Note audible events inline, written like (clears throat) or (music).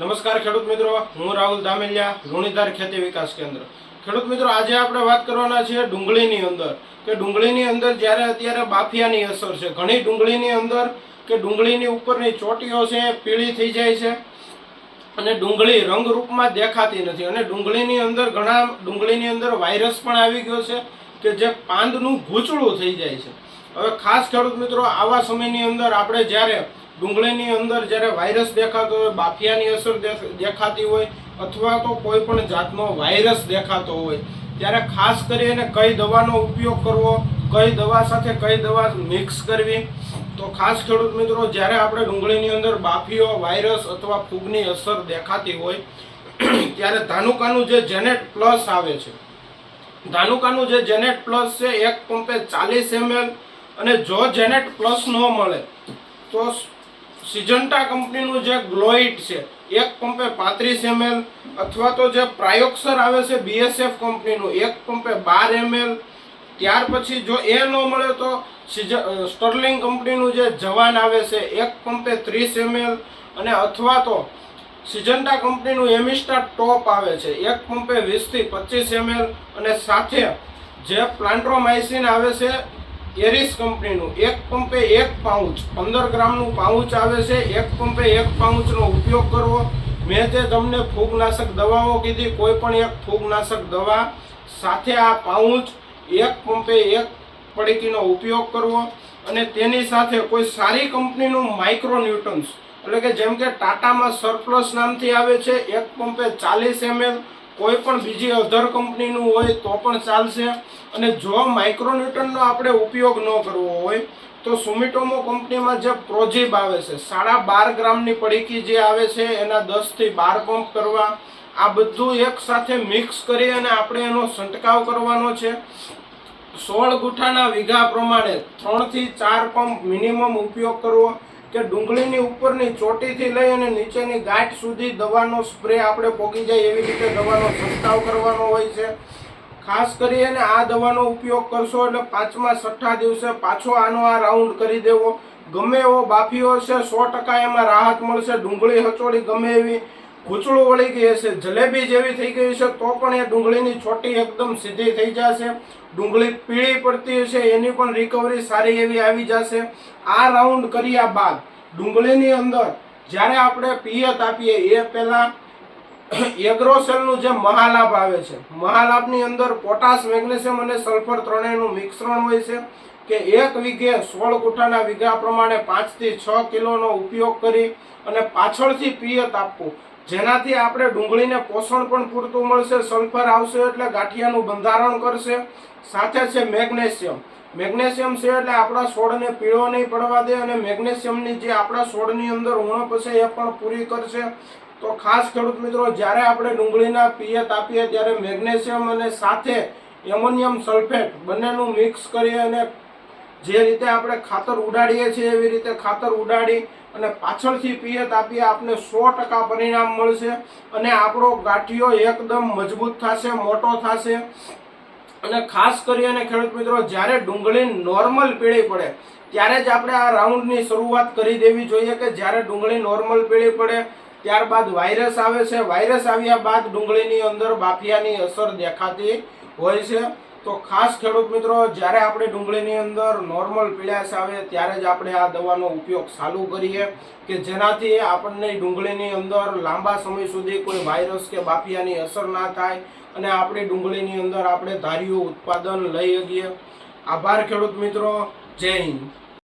નમસ્કાર ખેડૂત મિત્રો, હું રાહુલ ધામેલિયા, લુણીધાર ખેતી વિકાસ કેન્દ્ર. ખેડૂત મિત્રો, આજે આપણે વાત કરવાના છીએ ડુંગળીની અંદર. કે ડુંગળીની અંદર જ્યારે અત્યારે બાફિયાની અસર છે. ઘણી ડુંગળીની અંદર કે ડુંગળીની ઉપરની ચોટીઓ છે એ પીળી થઈ જાય છે અને ડુંગળી રંગરૂપમાં દેખાતી નથી. અને ડુંગળીની અંદર ઘણા, ડુંગળીની અંદર વાયરસ પણ આવી ગયો છે કે જે પાંદનું ગૂંચળું થઈ જાય છે. હવે ખાસ ખેડૂત મિત્રો, આવા સમયની અંદર આપણે જ્યારે ડુંગળીની અંદર જ્યારે વાયરસ દેખાતો હોય, બાફિયાની અસર દેખાતી હોય અથવા તો કોઈ પણ જાતનો વાયરસ દેખાતો હોય, ત્યારે ખાસ કરીને કઈ દવાનો ઉપયોગ કરવો, કઈ દવા સાથે કઈ દવા મિક્સ કરવી, તો ખાસ ખેડૂત મિત્રો, જ્યારે આપણે ડુંગળીની અંદર બાફીઓ, વાયરસ અથવા ફૂગની અસર દેખાતી હોય, (clears throat) ત્યારે ધાનુકાનું જે જેનેટ પ્લસ આવે છે. ધાનુકાનું જે જેનેટ પ્લસ છે, એક પંપે ચાલીસ એમએલ અને જો જેનેટ પ્લસ ન મળે, તો સિજન્ટા કંપનીનું જે ગ્લોઇટ છે, એક પંપે પાંત્રીસ એમએલ અથવા તો જે પ્રાયોક્સર આવે છે બીએસએફ કંપનીનું, એક પંપે બાર એમએલ. ત્યાર પછી જો એ ન મળે તો સ્ટર્લિંગ કંપનીનું જે જવાન આવે છે, એક પંપે ત્રીસ એમએલ. અને અથવા તો સિજન્ટા કંપનીનું એમિસ્ટા ટોપ આવે છે, એક પંપે વીસથી પચીસ એમએલ. અને સાથે જે પ્લાન્ટ્રોમાઇસિન આવે છે એરિસ કંપનીનું. એક પંપે એક પાઉચ. પંદર ગ્રામનું પાઉચ આવે છે. એક પંપે એક પાઉચનો ઉપયોગ કરવો. મેં જે તમને ફૂગનાશક દવાઓ કીધી, કોઈ પણ એક ફૂગનાશક દવા સાથે આ પાઉચ એક પંપે એક પડીકીનો ઉપયોગ કરવો અને તેની સાથે કોઈ સારી કંપનીનું માઇક્રોન્યુટન્સ, એટલે કે જેમ કે ટાટામાં સરપ્લસ નામથી આવે છે, એક પંપે ચાલીસ એમએલ, કોઈ પણ બીજી અધર કંપનીનું હોય તો પણ ચાલશે. અને જો માઇક્રોન્યુટનનો આપણે ઉપયોગ ન કરવો હોય, તો સુમિટોમો કંપનીમાં જે પ્રોજીબ આવે છે, સાડા બાર ગ્રામની પડીકી જે આવે છે, એના દસથી બાર પંપ કરવા, આ બધું એક સાથે મિક્સ કરી અને આપણે એનો છંટકાવ કરવાનો છે. સોળ ગુઠાના વીઘા પ્રમાણે ત્રણથી ચાર પંપ મિનિમમ ઉપયોગ કરવો કે ડુંગળીની ઉપરની ચોટીથી લઈ અને નીચેની ગાંઠ સુધી દવાનો સ્પ્રે આપણે પોગી જાય એવી રીતે દવાનો છંટકાવ કરવાનો હોય છે. ખાસ કરીને આ દવાનો ઉપયોગ કરશો એટલે પાંચમા છઠ્ઠા દિવસે પાછો આનો આ રાઉન્ડ કરી દેવો. ગમે એવો બાફીઓ છે, સો ટકા એમાં રાહત મળશે, ડુંગળી હચોળી ગમે એવી ખૂચળું વળી ગઈ હશે, જલેબી જેવી થઈ ગઈ છે, તો પણ એ ડુંગળીની છોટી એકદમ સીધી થઈ જશે. ડુંગળી પીળી પડતી હશે, એની પણ રિકવરી સારી એવી આવી જશે. આ રાઉન્ડ કર્યા બાદ ડુંગળીની અંદર જ્યારે આપણે પિયત આપીએ, એ પહેલાં એગ્રોસેલનું જે મહાલાભ આવે છે. મહાલાભની અંદર પોટાશ, મેગ્નેશિયમ અને સલ્ફર ત્રણેયનું મિશ્રણ હોય છે કે એક વીઘે સોળ કુઠાના વીઘા પ્રમાણે પાંચથી છ કિલોનો ઉપયોગ કરી અને પાછળથી પિયત આપવું. જેનાથી આપણે ડુંગળીને પોષણ પણ પૂરતું મળશે, સલ્ફર આવશે એટલે ગાંઠિયાનું બંધારણ કરશે. સાથે છે મેગ્નેશિયમ. મેગ્નેશિયમ છે એટલે આપણા છોડને પીળો નહીં પડવા દે અને મેગ્નેશિયમની જે આપણા છોડની અંદર ઉણપ હશે એ પણ પૂરી કરશે. તો ખાસ ખેડૂત મિત્રો, જ્યારે આપણે ડુંગળીના પિયત આપીએ ત્યારે મેગ્નેશિયમ અને સાથે એમોનિયમ સલ્ફેટ બંનેનું મિક્સ કરી અને જે રીતે આપણે ખાતર ઉડાડીએ છીએ એવી રીતે ખાતર ઉડાડી અને પાછળથી પિયત આપીએ આપને સો ટકા પરિણામ મળશે અને આપણો ગાંઠિયો એકદમ મજબૂત થશે, મોટો થશે. અને ખાસ કરીને ખેડૂત મિત્રો, જ્યારે ડુંગળી નોર્મલ પીળી પડે, ત્યારે જ આપણે આ રાઉન્ડની શરૂઆત કરી દેવી જોઈએ કે જ્યારે ડુંગળી નોર્મલ પીળી પડે, ત્યારબાદ વાયરસ આવે છે. વાયરસ આવ્યા બાદ ડુંગળીની અંદર બાફિયાની અસર દેખાતી હોય છે. તો ખાસ ખેડૂત મિત્રો, જ્યારે આપણે ડુંગળીની અંદર નોર્મલ પીળાશ આવે, ત્યારે જ આપણે આ દવાનો ઉપયોગ ચાલુ કરીએ કે જેનાથી આપણને ડુંગળીની અંદર લાંબા સમય સુધી કોઈ વાયરસ કે બાફિયાની અસર ના થાય અને આપણી ડુંગળીની અંદર આપણે ધાર્યું ઉત્પાદન લઈ શકીએ. આભાર ખેડૂત મિત્રો. જય હિન્દ.